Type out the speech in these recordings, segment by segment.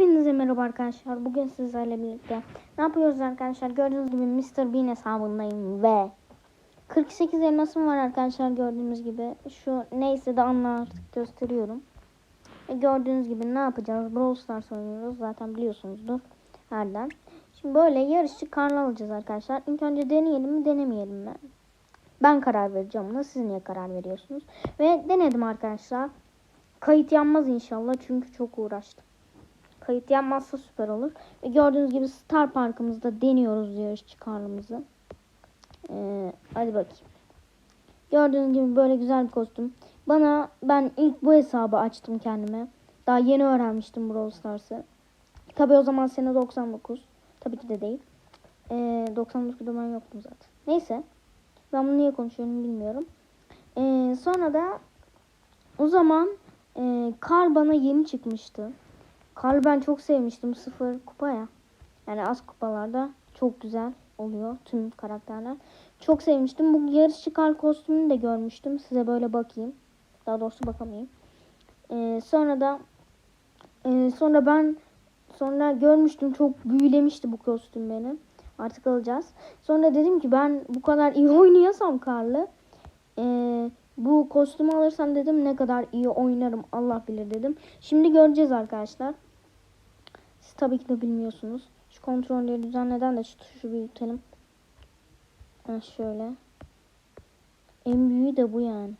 Hepinize merhaba arkadaşlar. Bugün sizlerle birlikte ne yapıyoruz arkadaşlar? Gördüğünüz gibi Mr. Bean hesabındayım ve 48 elmasım var arkadaşlar gördüğünüz gibi. Şu neyse de anla artık gösteriyorum. E gördüğünüz gibi ne yapacağız? Brawl Stars oynuyoruz. Zaten biliyorsunuzdur. Nereden? Şimdi böyle yarışçı karlı alacağız arkadaşlar. İlk önce deneyelim mi denemeyelim mi? Ben karar vereceğim buna. Siz niye karar veriyorsunuz? Ve denedim arkadaşlar. Kayıt yanmaz inşallah çünkü çok uğraştım. Kayıt yanmazsa süper olur. Ve gördüğünüz gibi Star Park'ımızda deniyoruz yarışçı karlımızı. Ee, hadi bakayım. Gördüğünüz gibi böyle güzel bir kostüm. Bana ben ilk bu hesabı açtım kendime. Daha yeni öğrenmiştim Brawl Stars'ı. Tabi o zaman sene 99. Tabii ki de değil. Ee, 99'da ben yoktum zaten. Neyse. Ben bunu niye konuşuyorum bilmiyorum. Ee, sonra da o zaman e, Karl bana yeni çıkmıştı. Karl ben çok sevmiştim. Sıfır kupa ya. Yani az kupalarda çok güzel oluyor tüm karakterler. Çok sevmiştim. Bu yarışçı Karl kostümünü de görmüştüm. Size böyle bakayım. Daha doğrusu bakamayayım. Ee, sonra da e, sonra ben sonra görmüştüm. Çok büyülemişti bu kostüm beni. Artık alacağız. Sonra dedim ki ben bu kadar iyi oynuyorsam Karl'ı e, bu kostümü alırsam dedim ne kadar iyi oynarım Allah bilir dedim. Şimdi göreceğiz arkadaşlar. Tabii ki de bilmiyorsunuz. Şu kontrolleri düzenleden de şu tuşu büyütelim. Ha şöyle. En büyüğü de bu yani.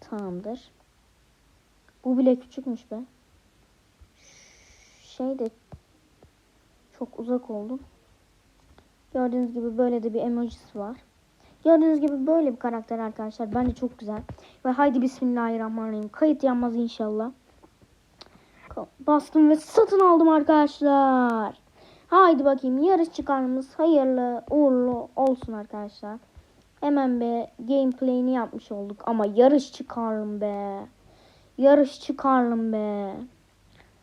Tamamdır. Bu bile küçükmüş be. Şey de çok uzak oldum. Gördüğünüz gibi böyle de bir emojisi var. Gördüğünüz gibi böyle bir karakter arkadaşlar. Bence çok güzel. Ve haydi bismillahirrahmanirrahim. Kayıt yanmaz inşallah. Bastım ve satın aldım arkadaşlar. Haydi bakayım yarış çıkarmamız hayırlı uğurlu olsun arkadaşlar. Hemen be gameplay'ini yapmış olduk. Ama yarış çıkarım be. Yarış çıkarım be.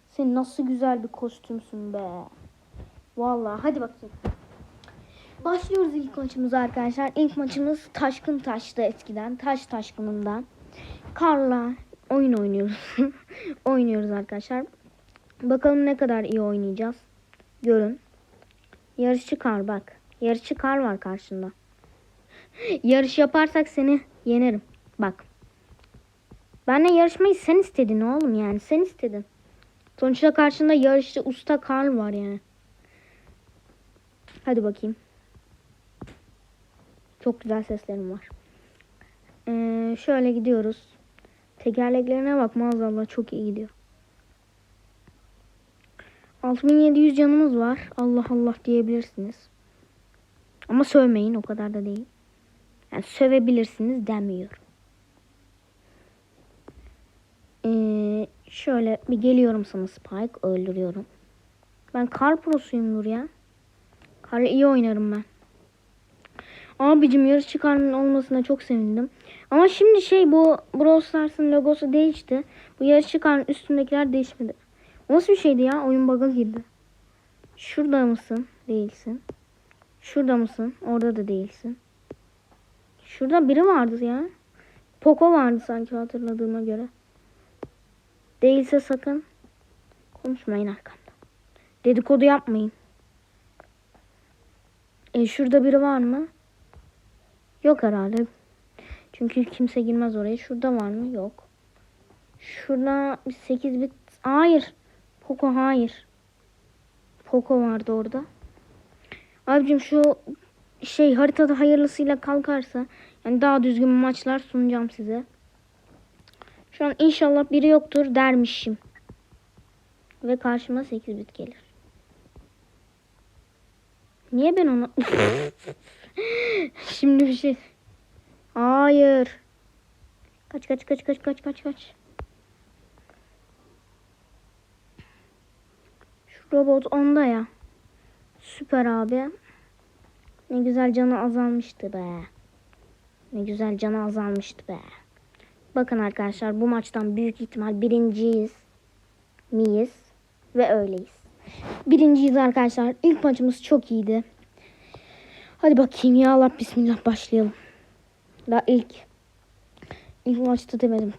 Sen nasıl güzel bir kostümsün be. Vallahi hadi bakayım. Başlıyoruz ilk maçımıza arkadaşlar. İlk maçımız Taşkın Taş'tı eskiden. Taş Taşkın'ından. Karla oyun oynuyoruz. oynuyoruz arkadaşlar. Bakalım ne kadar iyi oynayacağız. Görün. Yarışçı kar bak. Yarışçı kar var karşında. Yarış yaparsak seni yenerim. Bak. Benle yarışmayı sen istedin oğlum yani. Sen istedin. Sonuçta karşında yarışçı usta Karl var yani. Hadi bakayım. Çok güzel seslerim var. Ee, şöyle gidiyoruz. Tekerleklerine bak maazallah çok iyi gidiyor. 6700 canımız var. Allah Allah diyebilirsiniz. Ama sövmeyin o kadar da değil. Yani sövebilirsiniz demiyorum. Ee, şöyle bir geliyorum sana Spike öldürüyorum. Ben kar prosuyumdur ya. Karla iyi oynarım ben. Abicim yarış çıkarmanın olmasına çok sevindim. Ama şimdi şey bu Brawl Stars'ın logosu değişti. Bu yarış çıkarmanın üstündekiler değişmedi. O nasıl bir şeydi ya? Oyun bug'a girdi. Şurada mısın? Değilsin. Şurada mısın? Orada da değilsin. Şurada biri vardı ya. Poco vardı sanki hatırladığıma göre. Değilse sakın konuşmayın arkamda. Dedikodu yapmayın. E şurada biri var mı? Yok herhalde. Çünkü kimse girmez oraya. Şurada var mı? Yok. Şurada bir 8 bit. Hayır. Poco hayır. Poco vardı orada. Abicim şu şey haritada hayırlısıyla kalkarsa yani daha düzgün maçlar sunacağım size. Şu an inşallah biri yoktur dermişim. Ve karşıma 8 bit gelir. Niye ben ona... Şimdi bir şey... Hayır. Kaç kaç kaç kaç kaç kaç kaç. Şu robot onda ya. Süper abi. Ne güzel canı azalmıştı be. Ne güzel canı azalmıştı be. Bakın arkadaşlar bu maçtan büyük ihtimal birinciyiz. Miyiz. Ve öyleyiz. Birinciyiz arkadaşlar. İlk maçımız çok iyiydi. Hadi bakayım ya Allah bismillah başlayalım. Daha ilk ilk maçta demedim.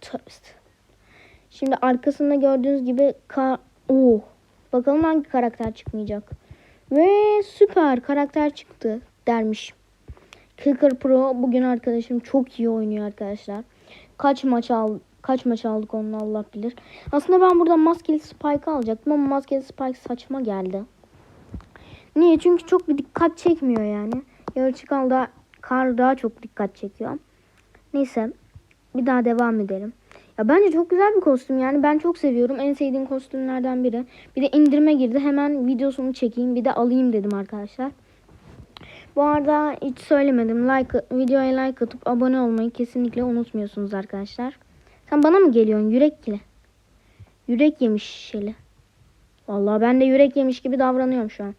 Şimdi arkasında gördüğünüz gibi ka oh Bakalım hangi karakter çıkmayacak. Ve süper karakter çıktı dermiş. Kicker Pro bugün arkadaşım çok iyi oynuyor arkadaşlar. Kaç maç al kaç maç aldık onu Allah bilir. Aslında ben burada maskeli Spike alacaktım ama maskeli Spike saçma geldi. Niye? Çünkü çok bir dikkat çekmiyor yani. Yarı çıkalda kar daha çok dikkat çekiyor. Neyse bir daha devam edelim. Ya bence çok güzel bir kostüm yani ben çok seviyorum. En sevdiğim kostümlerden biri. Bir de indirime girdi. Hemen videosunu çekeyim bir de alayım dedim arkadaşlar. Bu arada hiç söylemedim. Like videoya like atıp abone olmayı kesinlikle unutmuyorsunuz arkadaşlar. Sen bana mı geliyorsun yürekli? Yürek yemiş şeli. Vallahi ben de yürek yemiş gibi davranıyorum şu an.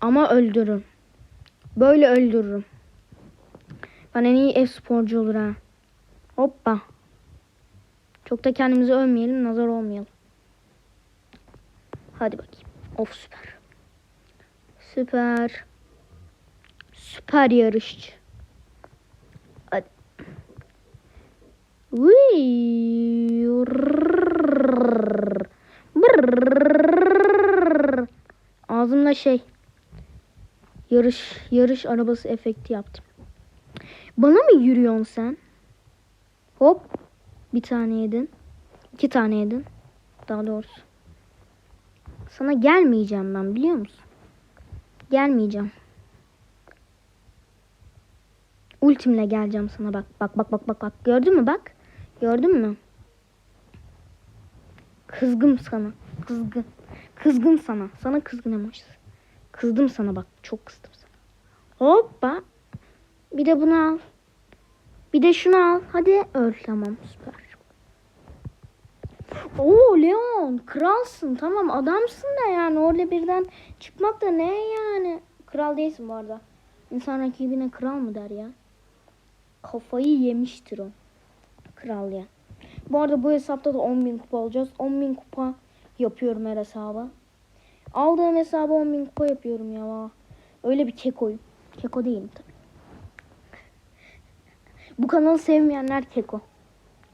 Ama öldürürüm. Böyle öldürürüm. Ben en iyi ev sporcu olur ha. Hoppa. Çok da kendimizi övmeyelim, nazar olmayalım. Hadi bakayım. Of süper. Süper. Süper yarışçı. Hadi. Ağzımda şey. Yarış yarış arabası efekti yaptım. Bana mı yürüyorsun sen? Hop. Bir tane yedin. İki tane yedin. Daha doğrusu. Sana gelmeyeceğim ben biliyor musun? Gelmeyeceğim. Ultimle geleceğim sana bak. Bak bak bak bak bak. Gördün mü bak? Gördün mü? Kızgın sana. Kızgın. Kızgın sana. Sana kızgın emojisi. Kızdım sana bak. Çok kızdım sana. Hoppa. Bir de bunu al. Bir de şunu al. Hadi öl. Tamam süper. Oo Leon kralsın tamam adamsın da yani orada birden çıkmak da ne yani. Kral değilsin bu arada. İnsan rakibine kral mı der ya? Kafayı yemiştir o. Kral ya. Bu arada bu hesapta da 10.000 kupa alacağız. 10.000 kupa yapıyorum her hesaba. Aldığım hesaba 10.000 kupa yapıyorum ya. Öyle bir kekoyum. Keko değilim tabii. Bu kanalı sevmeyenler keko.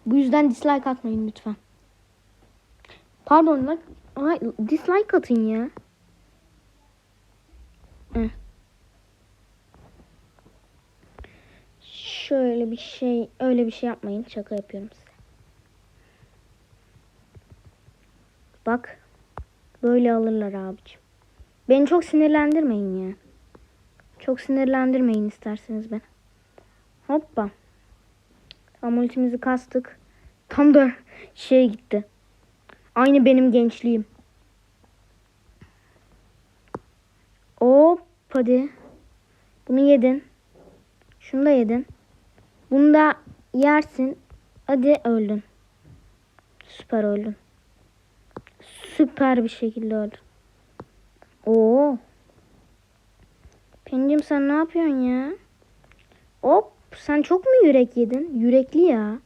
Bu yüzden dislike atmayın lütfen. Pardon like, ay, dislike atın ya. Şöyle bir şey, öyle bir şey yapmayın. Şaka yapıyorum size. Bak. Böyle alırlar abicim. Beni çok sinirlendirmeyin ya. Çok sinirlendirmeyin isterseniz ben. Hoppa. Tam ultimizi kastık. Tam da şey gitti. Aynı benim gençliğim. Hop hadi. Bunu yedin. Şunu da yedin. Bunu da yersin. Hadi öldün. Süper öldün. Süper bir şekilde öldün. Oo. Pencim sen ne yapıyorsun ya? Hop sen çok mu yürek yedin? Yürekli ya.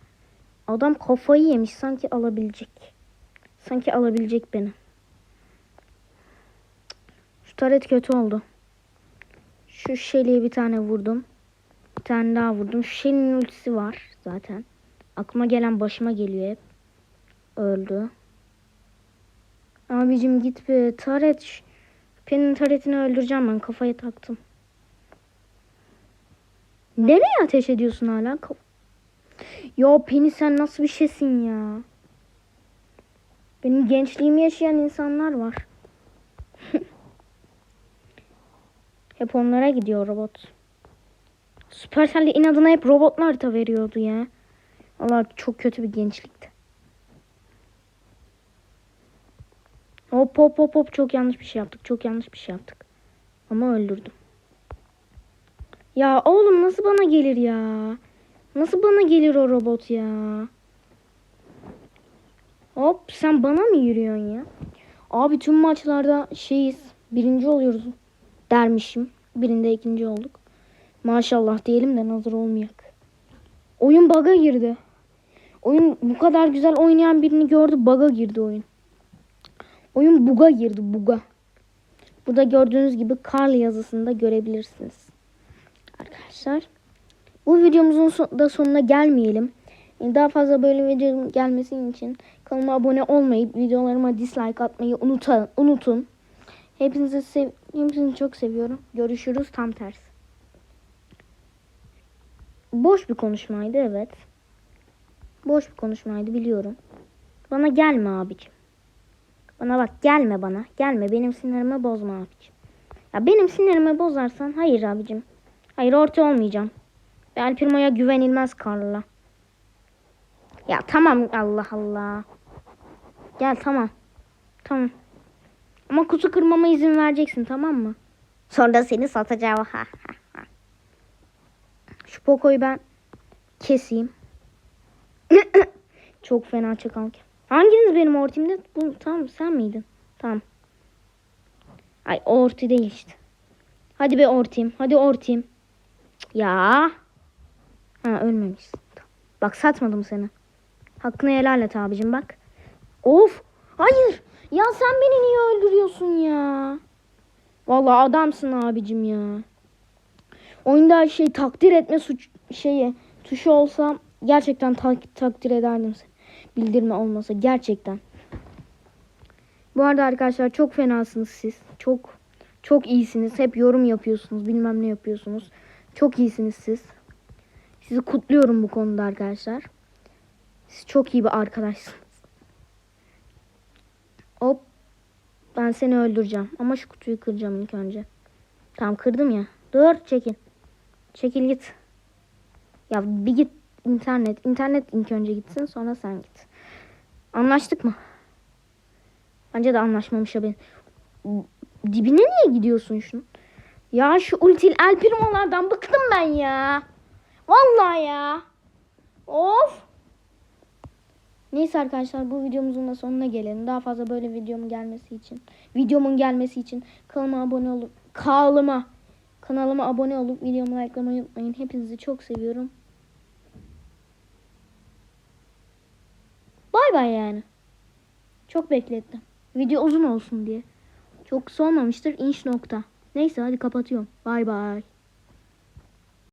Adam kafayı yemiş sanki alabilecek. Sanki alabilecek beni. Şu taret kötü oldu. Şu şeliğe bir tane vurdum. Bir tane daha vurdum. Şu şelin ultisi var zaten. Aklıma gelen başıma geliyor hep. Öldü. Abicim git be. Taret. Penin taretini öldüreceğim ben. Kafaya taktım. Nereye ateş ediyorsun hala? Ya Penny sen nasıl bir şeysin ya? Benim gençliğimi yaşayan insanlar var. hep onlara gidiyor robot. Supercell inadına hep robotlar harita veriyordu ya. Allah çok kötü bir gençlikti. Hop hop hop hop çok yanlış bir şey yaptık. Çok yanlış bir şey yaptık. Ama öldürdüm. Ya oğlum nasıl bana gelir ya? Nasıl bana gelir o robot ya? Hop sen bana mı yürüyorsun ya? Abi tüm maçlarda şeyiz. Birinci oluyoruz dermişim. Birinde ikinci olduk. Maşallah diyelim de nazar olmayak. Oyun bug'a girdi. Oyun bu kadar güzel oynayan birini gördü. Bug'a girdi oyun. Oyun bug'a girdi. Bug'a. Burada gördüğünüz gibi Carl yazısında görebilirsiniz. Arkadaşlar. Bu videomuzun da sonuna gelmeyelim. Daha fazla böyle video gelmesi için kanalıma abone olmayıp videolarıma dislike atmayı unuta, unutun. Hepinizi sev hepinizi çok seviyorum. Görüşürüz tam tersi. Boş bir konuşmaydı evet. Boş bir konuşmaydı biliyorum. Bana gelme abicim. Bana bak gelme bana. Gelme benim sinirimi bozma abicim. Ya benim sinirimi bozarsan hayır abicim. Hayır orta olmayacağım. Ve Alpirma'ya güvenilmez Karla. Ya tamam Allah Allah. Gel tamam. Tamam. Ama kutu kırmama izin vereceksin tamam mı? Sonra seni satacağım. Şu Poco'yu ben keseyim. Çok fena çakal. Hanginiz benim ortimde? Bu, tamam sen miydin? Tamam. Ay orti değil işte. Hadi be ortim. Hadi ortim. Ya. Ha ölmemişsin. Bak satmadım seni. Hakkını helal et abicim bak. Of. Hayır. Ya sen beni niye öldürüyorsun ya? Vallahi adamsın abicim ya. Oyunda şey takdir etme suç şeyi tuşu olsa gerçekten tak- takdir ederdim seni. Bildirme olmasa gerçekten. Bu arada arkadaşlar çok fenasınız siz. Çok çok iyisiniz. Hep yorum yapıyorsunuz. Bilmem ne yapıyorsunuz. Çok iyisiniz siz. Sizi kutluyorum bu konuda arkadaşlar. Siz çok iyi bir arkadaşsınız. Hop. Ben seni öldüreceğim. Ama şu kutuyu kıracağım ilk önce. Tamam kırdım ya. Dur çekil. Çekil git. Ya bir git internet. İnternet ilk önce gitsin sonra sen git. Anlaştık mı? Bence de anlaşmamış ya ben. Dibine niye gidiyorsun şunu? Ya şu ultil el primolardan bıktım ben ya. Vallahi ya. Of. Neyse arkadaşlar bu videomuzun da sonuna gelelim. Daha fazla böyle videomun gelmesi için, videomun gelmesi için kanalıma abone olup kanalıma kanalıma abone olup videomu likelamayı unutmayın. Hepinizi çok seviyorum. Bay bay yani. Çok beklettim. Video uzun olsun diye. Çok kısa olmamıştır. İnş nokta. Neyse hadi kapatıyorum. Bay bay.